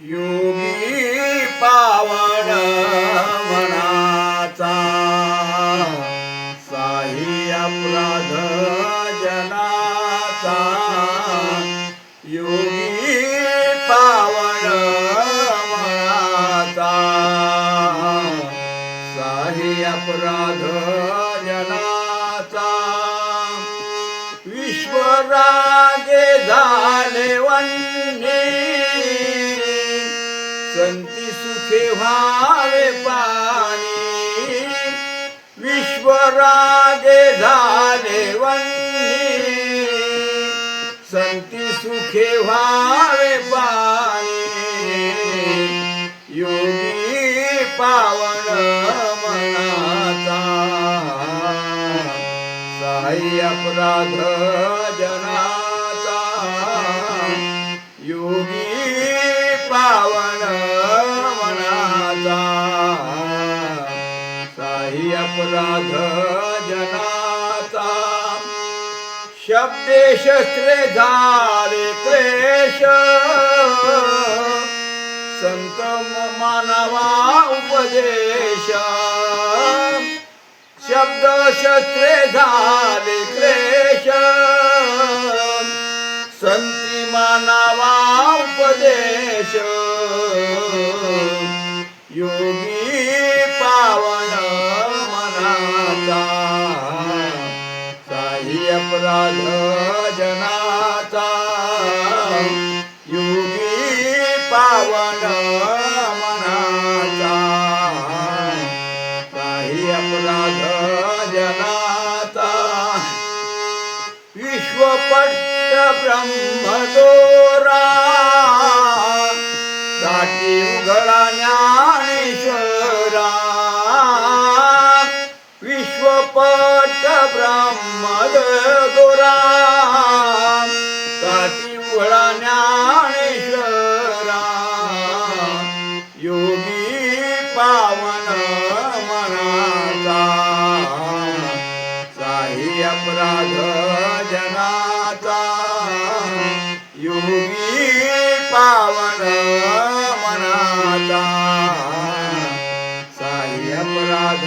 योगी पावन मनाचा. साही अपराध जनाचा. योगी पावन मनाचा. साही अपराध जनाचा. विश्वरागे झाले विश्वरागे झाले वन्नी संती सुखे व्हावे पाणी योगी पावन मनाचा. साई अपराध जनाचा. योगी पावन नाही अपराध जनाचा. शब्दे शस्त्रे झाले क्लेश. संत मानवा उपदेश. शब्द शस्त्रे झाले क्लेश. काही जनाचा योगी पावन मनाचा. काही अपराध जनाचा. विश्वपट्ट ब्रह्मदोरा. गाठी उघडा ज्ञानेश्वरा. विश्वपट्ट ब्रह्मदोरा. अपराध जनाचा योगी पावन मनाचा साई अपराध